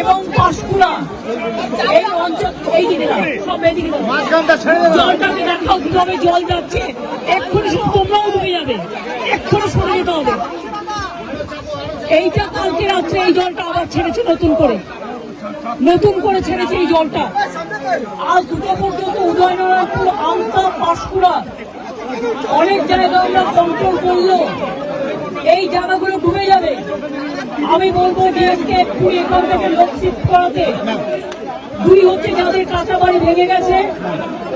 এবং পাঁশকুড়া। এই অঞ্চল এই দিকে সব এদিকে জলটাকে দেখাও কীভাবে জল যাচ্ছে। এক্ষুনি সব তোমরাও ডুবে যাবে। এক্ষুনি সরে যেতে হবে। এইটা কালকে রাত্রে এই জলটা আবার ছেড়েছে নতুন করে। নতুন করে ছেড়েছে এই জলটা। আজ দুটো পর্যন্ত উদয়নারায়ণপুর আমতা পাঁশকুড়া। অনেক জায়গা আমরা কন্ট্রোল করল। এই জায়গাগুলো ডুবে যাবে। আমি বলব ডিএমকে এক্ষুনি এখান থেকে লোক করাতে দুই হচ্ছে যাদের কাঁচা বাড়ি ভেঙে গেছে,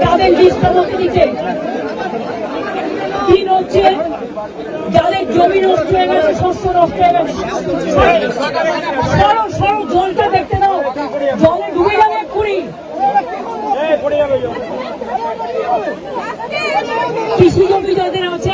তাদের লিস্ট আমাকে দিতে। তিন হচ্ছে যাদের জমি নষ্ট হয়ে গেছে, শস্য নষ্ট হয়ে গেছে। সরো সরো, জলটা দেখতে দাও। জলে ডুবে যাবে এক্ষুনি কৃষি জমি যাদের আছে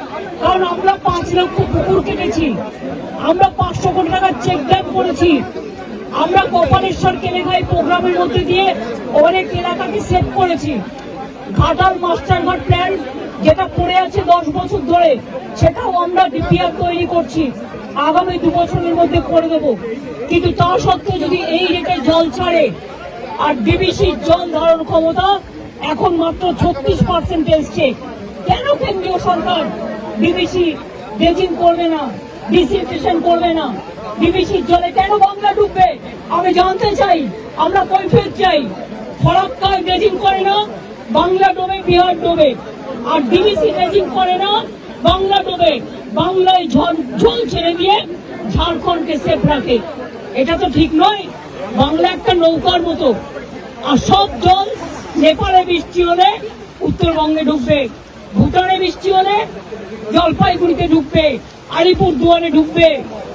কারণ আমরা পাঁচ লক্ষ পুকুর কেটেছি। আমরা পাঁচশো কোটি টাকার চেক ড্যাম করেছি। আমরা গোপালেশ্বর কেলেঘাই প্রোগ্রামের মধ্যে দিয়ে অনেক এলাকাকে সেভ করেছি। ঘাটাল মাস্টারঘাট প্ল্যান যেটা পড়ে আছে দশ বছর ধরে, সেটাও আমরা ডিপিআর তৈরি করছি। আগামী দু বছরের মধ্যে করে দেব। কিন্তু তা সত্ত্বেও যদি এই রেটে জল ছাড়ে আর ডিবিসির জল ধারণ ক্ষমতা এখন মাত্র ছত্রিশ পার্সেন্ট এসছে, কেন কেন্দ্রীয় সরকার ডিবিসি ড্রেজিং করবে না ডিসিনফেকশন করবে না। ডিবিসির জলে কেন বাংলা ডুববে? আমি জানতে চাই, আমরা কৈফিয়ত চাই। ফরাক্কায় ড্রেজিং করে না, বাংলা ডোবে, বিহার ডোবে। আর ডিবিসি ড্রেজিং করে না, বাংলা ডোবে। বাংলায় ঝড় জল ছেড়ে দিয়ে ঝাড়খণ্ডকে সেফ রাখে। এটা তো ঠিক নয়, বাংলা একটা নৌকার মতো। আর সব জল নেপালে বৃষ্টি হলে উত্তরবঙ্গে ঢুকবে ভুটানে বৃষ্টি হলে জলপাইগুড়িতে ঢুকবে, আলিপুর দুয়ারে ঢুকবে,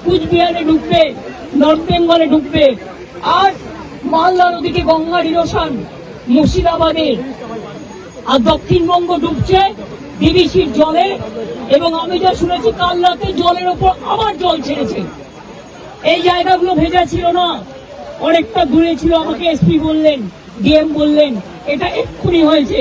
কুচবিহারে ঢুকবে, নর্থ বেঙ্গলে ঢুকবে। আর মালদা নদীকে গঙ্গা ইরোশন মুর্শিদাবাদের আর দক্ষিণবঙ্গ ডুবছে ডিবিসির জলে। এবং আমি যা শুনেছি, কাল রাতে জলের ওপর আবার জল ছেড়েছে। এই জায়গাগুলো ভেজা ছিল না। অনেকটা দূরে ছিল আমাকে এসপি বললেন, ডিএম বললেন, এটা এক্ষুনি হয়েছে।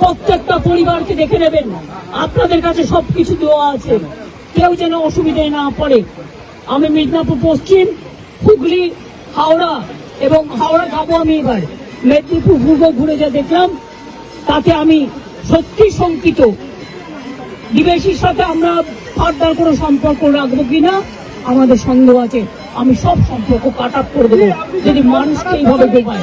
প্রত্যেকটা পরিবারকে দেখে নেবেন। আপনাদের কাছে সবকিছু দেওয়া আছে। কেউ যেন অসুবিধায় না পড়ে। আমি মিদনাপুর পশ্চিম, হুগলি, হাওড়া এবং হাওড়া যাব আমি এবার। মেদিনীপুর পূর্ব ঘুরে যা দেখলাম, তাতে আমি সত্যি শঙ্কিত। বিদেশির সাথে আমরা ফার্দার কোনো সম্পর্ক রাখব কিনা, আমাদের সন্দেহ আছে। আমি সব সম্পর্ক কাট আপ করে দেবো। যদি মানুষকে এইভাবে ডোবায়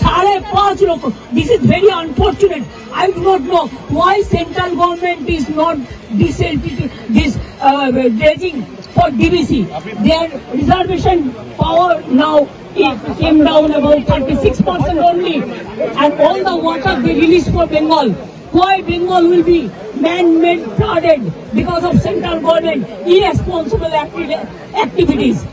সাড়ে পাঁচ লক্ষ this is very unfortunate I do not know why central government is not this dredging for DBC. Their reservation power now it came down about 36% only. And all the water they release for Bengal. Why Bengal will be man-made flooded because of central government irresponsible activities.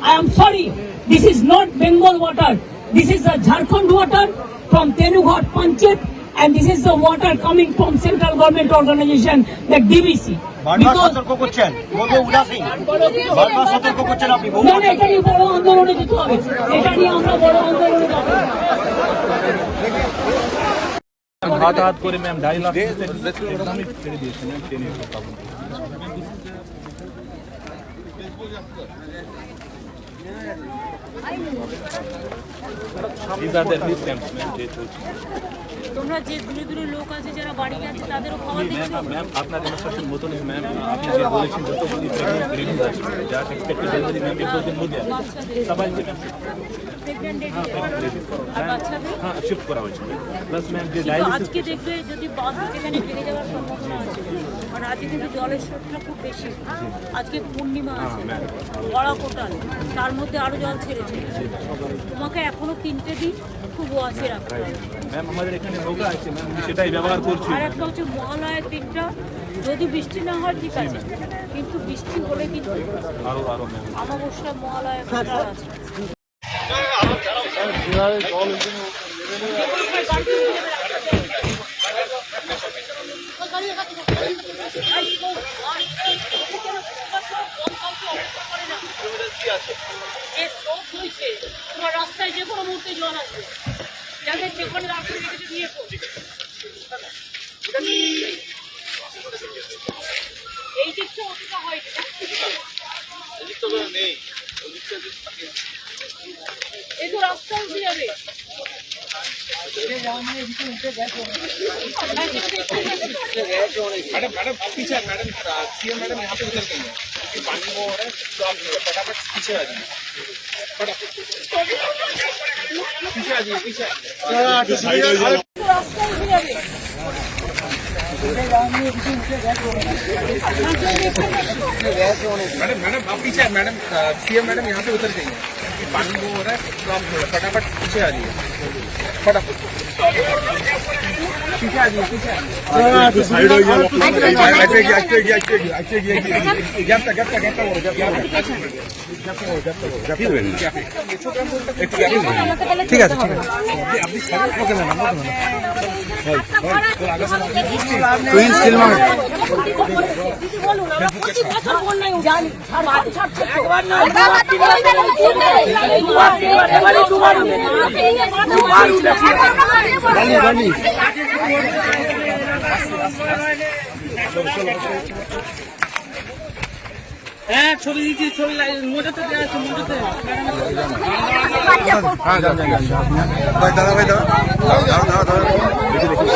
I am sorry, this is not Bengal water. This is the Jharkhand water from Tenughat Panchayat and this is the water coming from central government organization, the সতর্ক করছেন বহু উদাসীন বারবার সতর্ক করছেন আপনি বহু না না এটা নিয়ে বড় আন্দোলনে যেতে হবে এটা নিয়ে আমরা বড় আন্দোলনে যাব হাত হাত করে ম্যাম ঢাই লাখ একদমই ছেড়ে দিয়েছে ম্যাম ট্রেনের কথা These are the relief camps, ma'am, যে চলছে। তোমরা যে দূরে দূরে লোক আছে যারা বাড়ি যাচ্ছে তাদেরও খাবার দিচ্ছ ম্যাম ম্যাম আপনার ডেমনস্ট্রেশন মতো নেই ম্যাম আপনি যে বলেছেন যতগুলি প্রেগনেন্ট রিলিজ আছে যা এক্সপেক্টেড ডেলিভারি ম্যাম এক দু দিন মধ্যে আছে সবাইকে ম্যাম প্রেগনেন্ট আর বাচ্চাদের? হ্যাঁ শিফট করা হয়েছে। প্লাস ম্যাম যে কিন্তু ডায়ালিসিস আজকে দেখবে যদি বাস সেখানে ভেঙে যাওয়ার সম্ভাবনা আছে। কারণ আজকে কিন্তু জলের স্রোতটা খুব বেশি। আজকে পূর্ণিমা আছে। বড়া কোটাল। তার মধ্যে আরও জল ছেড়েছে। তোমাকে এখনও তিনটে দিন খুব ওয়াচে রাখতে হবে। ম্যাম আমাদের এখানে নৌকা আছে ম্যাম সেটাই ব্যবহার করছি। আর একটা হচ্ছে মহালয়ের দিনটা যদি বৃষ্টি না হয় ঠিক আছে। কিন্তু বৃষ্টি হলে কিন্তু আরও আরও অমাবস্যা মহালয়া আছে যে স্রোত হয়েছে, তোমার রাস্তায় যে কোনো মুহূর্তে জল আসবে যাদের যেখানে রাস্তায় রেখেছে নিয়ে পড়। এই দিকটা অতটা হয়নি এই তো রাস্তা উঠে যাবে मैडम मैडम पीछे मैडम सीएम मैडम यहाँ पे उतर गई है ये पानी वो हो रहा है तो आप फटाफट पीछे आ जाइए मैडम मैडम आप पीछे मैडम सीएम मैडम यहाँ पे उतर जाइए है ये पानी वो हो रहा है तो आप फटाफट पीछे आ जाइए फटाफट पीछे आ जाइए पीछे आ जाइए গ্যাপটা গ্যাপটা গ্যাপটা বড় গ্যাপটা ঠিক আছে ঠিক আছে হ্যাঁ ছবি দিচ্ছি ছবি মোটাতে দেওয়া আছে মোটাতে হ্যাঁ যান যান ভাই দাদা ভাই দাদা দাদা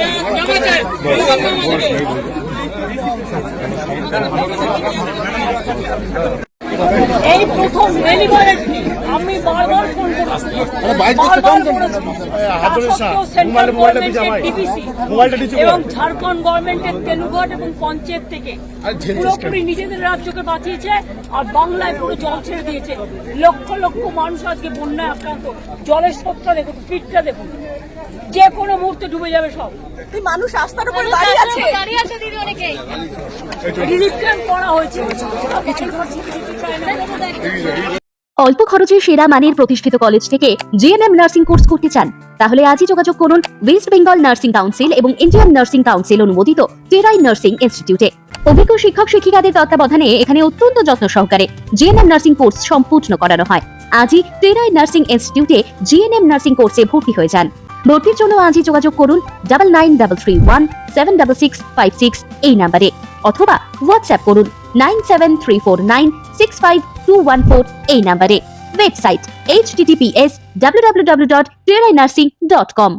এই প্রথম আমি গভর্নমেন্টের এবং পঞ্চায়েত থেকে। নিজেদের রাজ্যকে বাঁচিয়েছে আর বাংলায় পুরো জল ছেড়ে দিয়েছে। লক্ষ লক্ষ মানুষ আজকে বন্যায় আক্রান্ত। জলের সত্তা দেখুন ফিটটা দেখুন। যে কোনো মুহূর্তে ডুবে যাবে সব। মানুষ রাস্তার উপর দাঁড়িয়ে আছে। দাঁড়িয়ে আছে দিদি অনেকেই রিলিফ ক্যাম্প করা হয়েছে। অল্প খরচে সেরা মানের প্রতিষ্ঠিত কলেজ থেকে জিএনএম নার্সিং কোর্স করতে চান তাহলে আজই যোগাযোগ করুন ওয়েস্ট বেঙ্গল নার্সিং কাউন্সিল এবং ইন্ডিয়ান নার্সিং কাউন্সিল অনুমোদিত টেরাই নার্সিং ইনস্টিটিউটে অভিজ্ঞ শিক্ষক শিক্ষিকাদের তত্ত্বাবধানে এখানে অত্যন্ত যত্ন সহকারে জিএনএম নার্সিং কোর্স সম্পূর্ণ করানো হয়। আজই টেরাই নার্সিং ইনস্টিটিউটে জিএনএম নার্সিং কোর্সে ভর্তি হয়ে যান। ভর্তির জন্য আজই যোগাযোগ করুন double nine double three one seven double six five six এই নাম্বারে অথবা হোয়াটসঅ্যাপ করুন nine seven three four nine six five two one four এই নাম্বারে website H TTPS W W W dot Terai nursing dot com